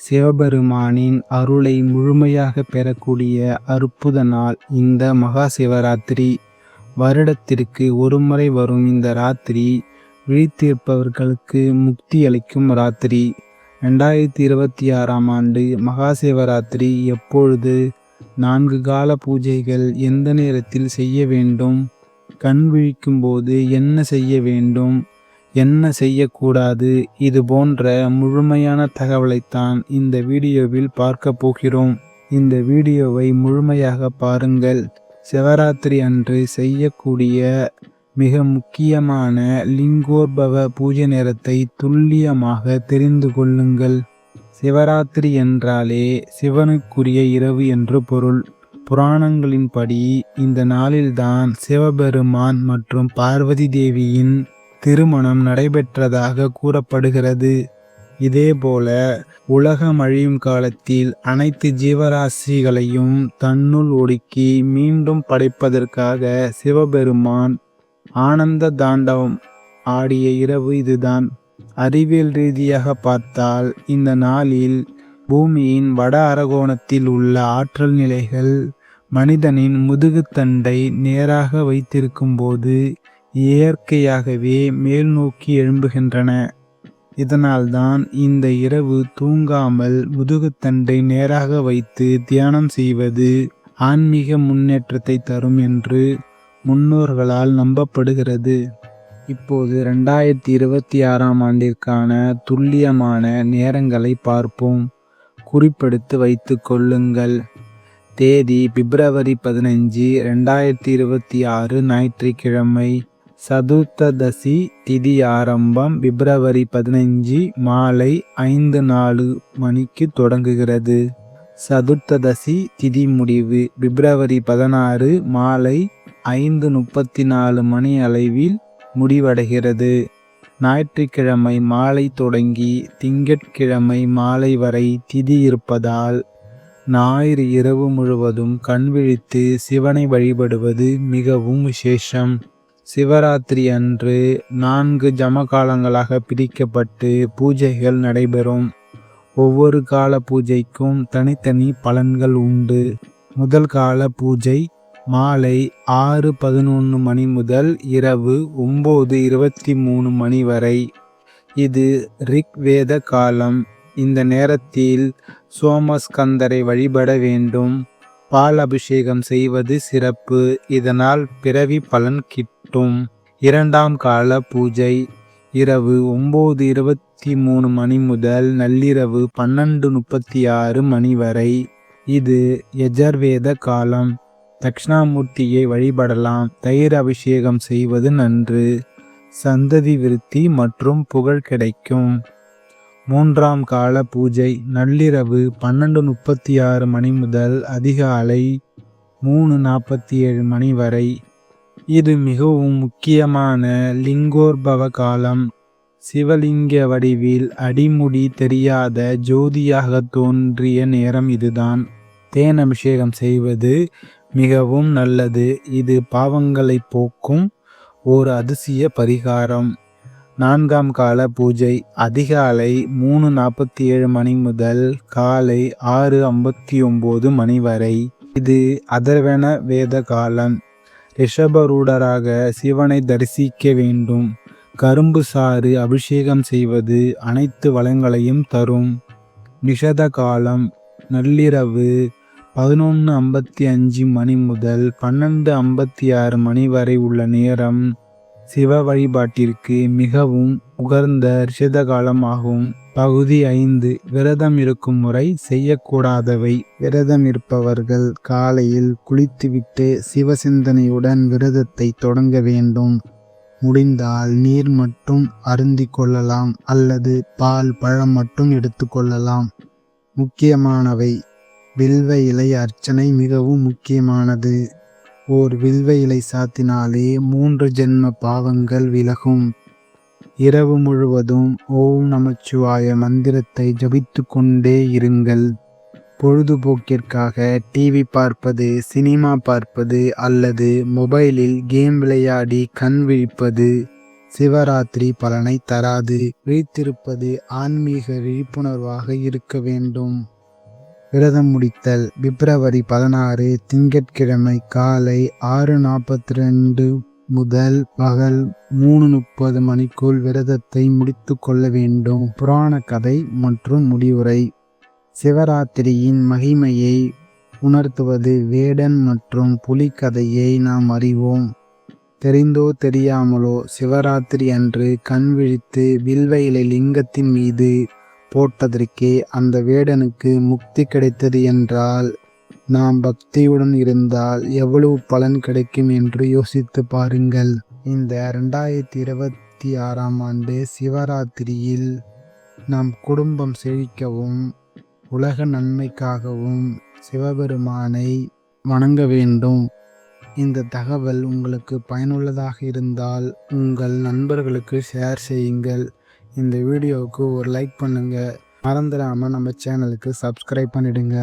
சிவபெருமானின் அருளை முழுமையாக பெறக்கூடிய அற்புத நாள் இந்த மகா சிவராத்திரி வருடத்திற்கு ஒருமுறை வரும் இந்த ராத்திரி விழித்திருப்பவர்களுக்கு முக்தி அளிக்கும் ராத்திரி. ரெண்டாயிரத்தி இருபத்தி ஆறாம் ஆண்டு மகா சிவராத்திரி எப்பொழுது நான்கு கால பூஜைகள் எந்த நேரத்தில் செய்ய வேண்டும் கண் விழிக்கும் போது என்ன செய்ய வேண்டும் என்ன செய்யக்கூடாது? இது போன்ற முழுமையான தகவலைத்தான் இந்த வீடியோவில் பார்க்க போகிறோம். இந்த வீடியோவை முழுமையாக பாருங்கள். சிவராத்திரி அன்று செய்யக்கூடிய மிக முக்கியமான லிங்கோர்பவ பூஜை நேரத்தை துல்லியமாக தெரிந்து கொள்ளுங்கள். சிவராத்திரி என்றாலே சிவனுக்குரிய இரவு என்று பொருள். புராணங்களின்படி இந்த நாளில்தான் சிவபெருமான் மற்றும் பார்வதி தேவியின் திருமணம் நடைபெற்றதாக கூறப்படுகிறது. இதேபோல உலகம் அழியும் காலத்தில் அனைத்து ஜீவராசிகளையும் தன்னுள் ஒடுக்கி மீண்டும் படைப்பதற்காக சிவபெருமான் ஆனந்த தாண்டவம் ஆடிய இரவு இதுதான். அறிவியல் ரீதியாக பார்த்தால் இந்த நாளில் பூமியின் வட அரகோணத்தில் உள்ள ஆற்றல் நிலைகள் மனிதனின் முதுகுத்தண்டை நேராக வைத்திருக்கும் போது இயற்கையாகவே மேல் நோக்கி எழும்புகின்றன. இதனால்தான் இந்த இரவு தூங்காமல் முதுகுத்தண்டை நேராக வைத்து தியானம் செய்வது ஆன்மீக முன்னேற்றத்தை தரும் என்று முன்னோர்களால் நம்பப்படுகிறது. இப்போது ரெண்டாயிரத்தி இருபத்தி ஆறாம் ஆண்டிற்கான துல்லியமான நேரங்களை பார்ப்போம். குறிப்பெடுத்து வைத்து கொள்ளுங்கள். தேதி பிப்ரவரி பதினஞ்சு ரெண்டாயிரத்தி இருபத்தி ஆறு ஞாயிற்றுக்கிழமை. சதுர்த்ததசி திதி ஆரம்பம் பிப்ரவரி பதினஞ்சு மாலை ஐந்து நாலு மணிக்கு தொடங்குகிறது. சதுர்த்ததசி திதி முடிவு பிப்ரவரி பதினாறு மாலை ஐந்து முப்பத்தி நாலு மணி அளவில் முடிவடைகிறது. ஞாயிற்றுக்கிழமை மாலை தொடங்கி திங்கட்கிழமை மாலை வரை திதி இருப்பதால் ஞாயிறு இரவு முழுவதும் கண் விழித்து சிவனை வழிபடுவது மிகவும் விசேஷம். சிவராத்திரி அன்று நான்கு ஜமகாலங்களாக பிரிக்கப்பட்டு பூஜைகள் நடைபெறும். ஒவ்வொரு கால பூஜைக்கும் தனித்தனி பலன்கள் உண்டு. முதல் கால பூஜை மாலை ஆறு பதினொன்று மணி முதல் இரவு ஒம்பது இருபத்தி மூணு மணி வரை. இது ரிக்வேத காலம். இந்த நேரத்தில் சோமஸ்கந்தரை வழிபட வேண்டும். பால் அபிஷேகம் செய்வது சிறப்பு. இதனால் பிறவி பலன் கிட்டும் இரண்டாம் கால பூஜை இரவு ஒம்பது இருபத்தி மூணு மணி முதல் நள்ளிரவு பன்னெண்டு முப்பத்தி ஆறு மணி வரை. இது யஜர்வேத காலம். தக்ஷணாமூர்த்தியை வழிபடலாம். தயிர் அபிஷேகம் செய்வது நன்று. சந்ததி விருத்தி மற்றும் புகழ் கிடைக்கும். மூன்றாம் கால பூஜை நள்ளிரவு பன்னெண்டு முப்பத்தி ஆறு மணி முதல் அதிகாலை மூணு நாற்பத்தி ஏழு மணி வரை. இது மிகவும் முக்கியமான லிங்கோர்பவ காலம் சிவலிங்க வடிவில் அடிமுடி தெரியாத ஜோதியாக தோன்றிய நேரம் இதுதான். தேன் அபிஷேகம் செய்வது மிகவும் நல்லது. இது பாவங்களை போக்கும் ஓர் அதிசய பரிகாரம். நான்காம் கால பூஜை. அதிகாலை மூணு நாற்பத்தி ஏழு மணி முதல் காலை ஆறு ஐம்பத்தி ஒம்பது மணி வரை. இது அதர்வன வேத காலம் ரிஷபரூடராக சிவனை தரிசிக்க வேண்டும். கரும்பு சாறு அபிஷேகம் செய்வது அனைத்து வளங்களையும் தரும். நிஷத காலம் நள்ளிரவு பதினொன்று ஐம்பத்தி அஞ்சு மணி முதல் பன்னெண்டு ஐம்பத்தி ஆறு மணி வரை உள்ள நேரம் சிவ வழிபாட்டிற்கு மிகவும் உகர்ந்த ரிஷத காலமாகும் பகுதி ஐந்து விரதம் இருக்கும் முறை செய்யக்கூடாதவை. விரதம் இருப்பவர்கள் காலையில் குளித்துவிட்டு சிவசிந்தனையுடன் விரதத்தை தொடங்க வேண்டும். முடிந்தால் நீர் மட்டும் அருந்தி கொள்ளலாம் அல்லது பால் பழம் மட்டும் எடுத்துக்கொள்ளலாம் முக்கியமானவை. வில்வ இலை அர்ச்சனை மிகவும் முக்கியமானது. ஓர் வில்வ இலை சாத்தினாலே மூன்று ஜென்ம பாவங்கள் விலகும். இரவு முழுவதும் ஓம் நமச்சிவாய மந்திரத்தை ஜபித்து கொண்டே இருங்கள். பொழுதுபோக்கிற்காக டிவி பார்ப்பது சினிமா பார்ப்பது அல்லது மொபைலில் கேம் விளையாடி கண் விழிப்பது சிவராத்திரி பலனை தராது. விழித்திருப்பது ஆன்மீக விழிப்புணர்வாக இருக்க வேண்டும். விரதம் முடித்தல். பிப்ரவரி பதினாறு திங்கட்கிழமை காலை ஆறு நாற்பத்தி ரெண்டு முதல் பகல் மூணு முப்பது மணிக்குள் விரதத்தை முடித்து கொள்ள வேண்டும். புராண கதை மற்றும் முடிவுரை. சிவராத்திரியின் மகிமையை உணர்த்துவது வேடன் மற்றும் புலிக்கதையை நாம் அறிவோம். தெரிந்தோ தெரியாமலோ சிவராத்திரி அன்று கண் விழித்து வில்வையிலை லிங்கத்தின் மீது போட்டதற்கே அந்த வேடனுக்கு முக்தி கிடைத்தது என்றால் நாம் பக்தியுடன் இருந்தால் எவ்வளவு பலன் கிடைக்கும் என்று யோசித்து பாருங்கள். இந்த ரெண்டாயிரத்தி இருபத்தி ஆறாம் ஆண்டு சிவராத்திரியில் நம் குடும்பம் செழிக்கவும் உலக நன்மைக்காகவும் சிவபெருமானை வணங்க வேண்டும். இந்த தகவல் உங்களுக்கு பயனுள்ளதாக இருந்தால் உங்கள் நண்பர்களுக்கு ஷேர் செய்யுங்கள். இந்த வீடியோவுக்கு ஒரு லைக் பண்ணுங்கள் மறந்துடாமல் நம்ம சேனலுக்கு சப்ஸ்கிரைப் பண்ணிடுங்க.